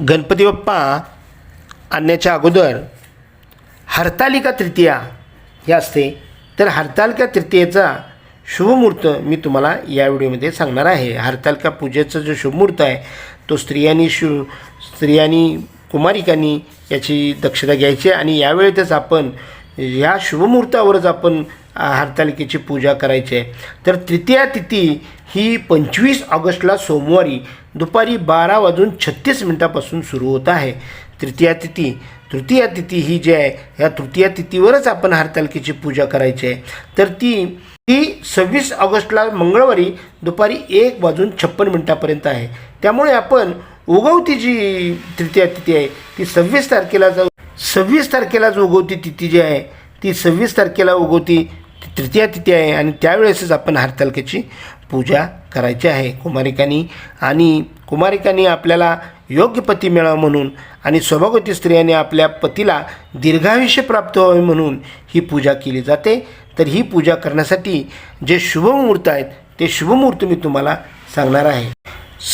गणपती बाप्पा आणण्याच्या अगोदर हरतालिका तृतीया हे असते. तर हरतालिका तृतीयेचा शुभमुहूर्त मी तुम्हाला या व्हिडिओमध्ये सांगणार आहे. हरतालिका पूजेचा जो शुभमुहूर्त आहे तो स्त्रियांनी शु स्त्रियांनी कुमारिकांनी याची दक्षता घ्यायची आणि यावेळेतच आपण या शुभमुहूर्तावरच आपण हरतालिकेची पूजा करायची आहे. तर तृतीया तिथी ही पंचवीस ऑगस्टला सोमवारी दुपारी बारा वाजून छत्तीस मिनटापासून सुरू होत आहे. तृतीया तिथी तृतीया तिथी ही जी आहे या तृतीया तिथीवरच आपण हरतालिकेची पूजा करायची आहे. तर ती ती सव्वीस ऑगस्टला मंगळवारी दुपारी एक वाजून छप्पन मिनटापर्यंत आहे. त्यामुळे आपण उगवती जी तृतीया तिथी आहे ती सव्वीस तारखेला जाऊ सव्वीस तारखेला जो उगवती तिथी जी आहे ती सव्वीस तारखेला उगवती तृतीया तिथी आहे आणि त्यावेळेसच आपण हरतालिकेची पूजा करायची आहे. कुमारिकांनी आणि कुमारिकांनी आपल्याला योग्य पती मिळावा म्हणून आणि स्वभावती स्त्रियांनी आपल्या पतीला दीर्घायुष्य प्राप्त व्हावे म्हणून ही पूजा केली जाते. तर ही पूजा करण्यासाठी जे शुभमुहूर्त आहेत ते शुभमुहूर्त मी तुम्हाला सांगणार आहे.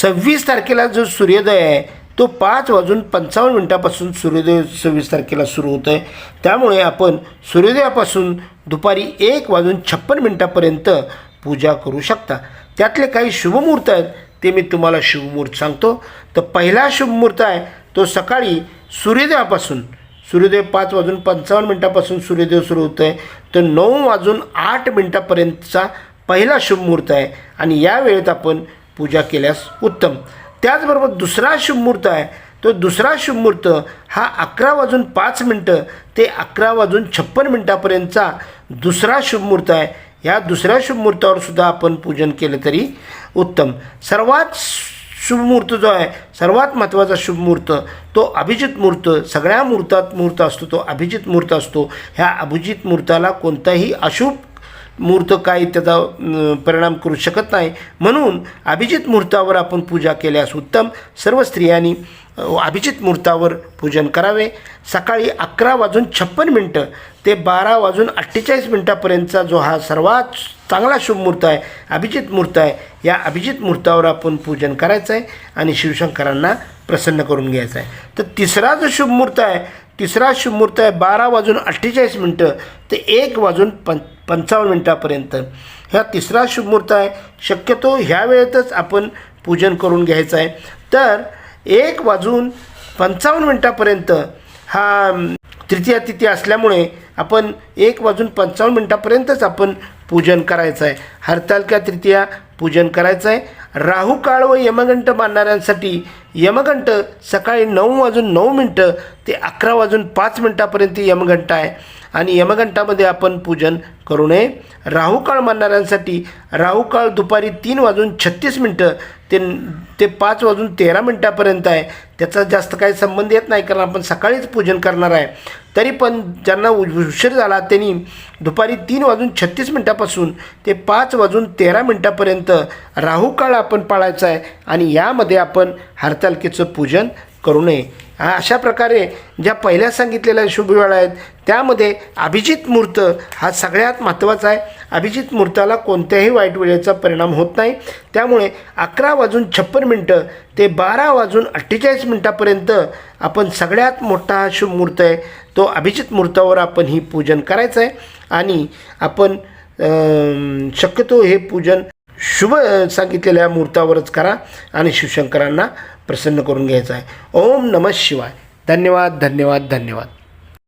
सव्वीस तारखेला जो सूर्योदय आहे तो पाच वाजून पंचावन्न मिनटापासून सूर्योदय सव्वीस तारखेला सुरू होतो आहे त्यामुळे आपण सूर्योदयापासून दुपारी एक वाजून छप्पन मिनटापर्यंत पूजा करू शकता. त्यातले काही शुभमुहूर्त आहेत ते मी तुम्हाला शुभमुहूर्त सांगतो. तर पहिला शुभमुहूर्त आहे तो सकाळी सूर्योदयापासून सूर्योदय पाच वाजून पंचावन्न मिनटापासून सूर्योदय सुरू होतो आहे तर नऊ वाजून आठ मिनटापर्यंतचा पहिला शुभमुहूर्त आहे आणि या वेळेत आपण पूजा केल्यास उत्तम. त्याचबरोबर दुसरा शुभमुहूर्त आहे. तो दुसरा शुभमुहूर्त हा अकरा वाजून पाच मिनटं ते अकरा वाजून छप्पन मिनटापर्यंतचा दुसरा शुभमुहूर्त आहे. या दुसऱ्या शुभमुहूर्तावर सुद्धा आपण पूजन केलं तरी उत्तम. सर्वात शुभमुहूर्त जो आहे सर्वात महत्त्वाचा शुभमुहूर्त तो अभिजित मुहूर्त सगळ्या मुहूर्तात मुहूर्त असतो तो अभिजित मुहूर्त असतो. ह्या अभिजित मुहूर्ताला कोणताही अशुभ मुहूर्त काही त्याचा परिणाम करू शकत नाही. म्हणून अभिजित मुहूर्तावर आपण पूजा केल्यास उत्तम. सर्व स्त्रियांनी अभिजित मुहूर्तावर पूजन करावे. सकाळी अकरा वाजून छप्पन मिनटं ते बारा वाजून अठ्ठेचाळीस मिनटापर्यंतचा जो हा सर्वात चांगला शुभ मुहूर्त आहे अभिजित मुहूर्त आहे या अभिजित मुहूर्तावर आपण पूजन करायचं आहे आणि शिवशंकरांना प्रसन्न करून घ्यायचं आहे. तर तिसरा जो शुभ मुहूर्त आहे तिसरा शुभ मुहूर्त आहे बारा वाजून अठ्ठेचाळीस मिनटं ते एक वाजून पं पंचावन्न मिनटापर्यंत. ह्या तिसरा शुभ मुहूर्त आहे. शक्यतो ह्या वेळेतच आपण पूजन करून घ्यायचं आहे. तर एक वाजून पंचावन्न मिनटापर्यंत हा तृतीय तृतीया तिथी असल्यामुळे आपण एक वाजून पंचावन्न मिनटापर्यंतच आपण पूजन करायचं आहे. हरतालिका तृतीया पूजन करायचं आहे. राहू काळ व यमघंट मानणाऱ्यांसाठी यमघंट सकाळी नऊ वाजून नऊ मिनटं ते अकरा वाजून पाच मिनटापर्यंत यमघंट आहे. आणि यमघंटामध्ये आपण पूजन करू नये. राहुकाळ मानणाऱ्यांसाठी राहुकाळ दुपारी तीन वाजून छत्तीस मिनटं ते ते पाच वाजून तेरा मिनटापर्यंत आहे. त्याचा जास्त काही संबंध येत नाही कारण आपण सकाळीच पूजन करणार आहे. तरी पण ज्यांना उ- उशीर झाला त्यांनी दुपारी तीन वाजून छत्तीस मिनटापासून ते पाच वाजून तेरा मिनटापर्यंत राहुकाळ आपण पाळायचा आहे आणि यामध्ये आपण हरतालिकेचं पूजन करू नये. अशा प्रकारे ज्या पहिल्या सांगितलेल्या शुभ वेळा आहेत त्यामध्ये अभिजित मूर्त हा सगळ्यात महत्त्वाचा आहे. अभिजित मुहूर्ताला कोणत्याही वाईट वेळेचा परिणाम होत नाही. त्यामुळे अकरा वाजून छप्पन मिनटं ते बारा वाजून अठ्ठेचाळीस मिनटापर्यंत आपण सगळ्यात मोठा हा शुभ मुहूर्त आहे. तो अभिजित मुहूर्तावर आपण ही पूजन करायचं आहे आणि आपण शक्यतो हे पूजन शुभ सांगितलेल्या मुहूर्तावरच करा आणि शिवशंकरांना प्रसन्न करून घ्यायचं आहे. ओम नमः शिवाय. धन्यवाद धन्यवाद धन्यवाद.